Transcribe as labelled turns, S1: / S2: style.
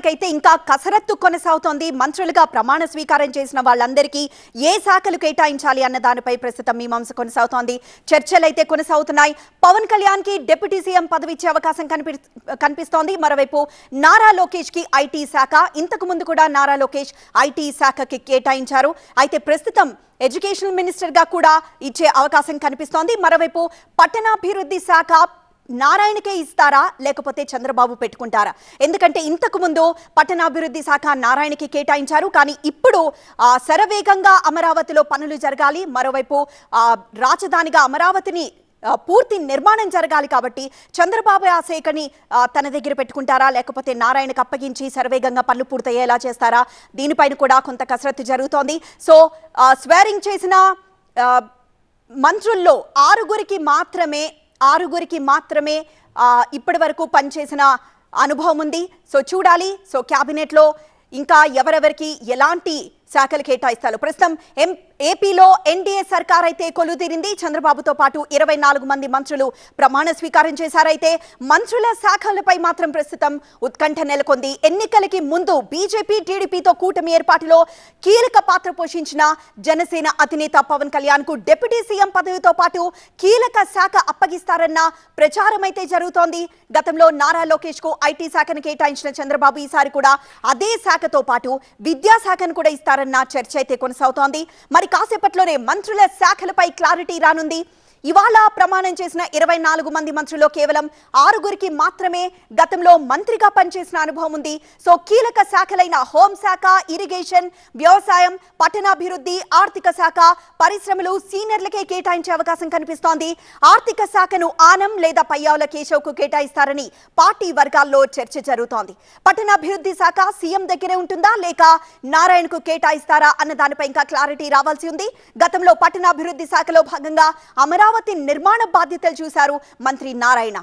S1: నారాయణకైతే ఇంకా కసరత్తు కొనసాగుతోంది. మంత్రులుగా ప్రమాణ స్వీకారం చేసిన వాళ్ళందరికీ ఏ శాఖలు కేటాయించాలి అన్న దానిపై ప్రస్తుతం మీమాంస కొనసాగుతోంది. చర్చలైతే కొనసాగుతున్నాయి. పవన్ కళ్యాణ్కి డిప్యూటీ సీఎం పదవి ఇచ్చే అవకాశం కనిపి కనిపిస్తోంది. మరోవైపు నారా లోకేష్కి ఐటీ శాఖ ఇంతకు ముందు కూడా నారా లోకేష్ ఐటీ శాఖకి కేటాయించారు. అయితే ప్రస్తుతం ఎడ్యుకేషనల్ మినిస్టర్గా కూడా ఇచ్చే అవకాశం కనిపిస్తోంది. మరోవైపు పట్టణాభివృద్ధి శాఖ నారాయణకే ఇస్తారా? లేకపోతే చంద్రబాబు పెట్టుకుంటారా? ఎందుకంటే ఇంతకు ముందు పట్టణాభివృద్ధి శాఖ నారాయణకి కేటాయించారు. కానీ ఇప్పుడు శరవేగంగా అమరావతిలో పనులు జరగాలి. మరోవైపు రాజధానిగా అమరావతిని పూర్తి నిర్మాణం జరగాలి కాబట్టి చంద్రబాబు ఆ శాఖని తన దగ్గర పెట్టుకుంటారా? లేకపోతే నారాయణకు అప్పగించి శరవేగంగా పనులు పూర్తయ్యేలా చేస్తారా? దీనిపైన కూడా కొంత కసరత్తు జరుగుతోంది. సో స్వేరింగ్ చేసిన మంత్రుల్లో ఆరుగురికి మాత్రమే ఆరుగురికి మాత్రమే ఇప్పటి వరకు పనిచేసిన అనుభవం ఉంది. సో చూడాలి. సో క్యాబినెట్లో ఇంకా ఎవరెవరికి ఎలాంటి శాఖలు కేటాయిస్తారు? ప్రస్తుతం ఎం ఏపీలో ఎన్డీఏ సర్కార్ అయితే కొలుదీరింది. చంద్రబాబుతో పాటు ఇరవై నాలుగు మంది మంత్రులు ప్రమాణ స్వీకారం చేశారైతే. మంత్రుల శాఖలపై మాత్రం ప్రస్తుతం ఉత్కంఠ నెలకొంది. ఎన్నికలకి ముందు బీజేపీ టీడీపీతో కూటమి ఏర్పాటులో కీలక పాత్ర పోషించిన జనసేన అధినేత పవన్ కళ్యాణ్కు డిప్యూటీ సీఎం పదవితో పాటు కీలక శాఖ అప్పగిస్తారన్న ప్రచారం అయితే జరుగుతోంది. గతంలో నారా లోకేష్కు ఐటీ శాఖను కేటాయించిన చంద్రబాబు ఈసారి కూడా అదే శాఖతో పాటు విద్యాశాఖను కూడా ఇస్తారన్న చర్చ అయితే కొనసాగుతోంది. మరి కాసేపట్లోనే మంత్రుల శాఖలపై క్లారిటీ రానుంది. ఇవాళ ప్రమాణం చేసిన ఇరవై నాలుగు మంది మంత్రుల్లో కేవలం ఆరుగురికి మాత్రమే గతంలో మంత్రిగా పనిచేసిన అనుభవం ఉంది. సో కీలక శాఖలైన హోంశాఖ ఇరిగేషన్ వ్యవసాయం పట్టణాభివృద్ధి ఆర్థిక శాఖ పరిశ్రమలు సీనియర్లకే కేటాయించే అవకాశం కనిపిస్తోంది. ఆర్థిక శాఖను ఆనం లేదా పయ్యావుల కేశవ్కు కేటాయిస్తారని పార్టీ వర్గాల్లో చర్చ జరుగుతోంది. పట్టణాభివృద్ధి శాఖ సీఎం దగ్గరే ఉంటుందా లేక నారాయణకు కేటాయిస్తారా అన్న దానిపై ఇంకా క్లారిటీ రావాల్సి ఉంది. గతంలో పట్టణాభివృద్ధి శాఖలో భాగంగా అమరావతి నిర్మాణ బాధ్యతలు చూశారు మంత్రి నారాయణ.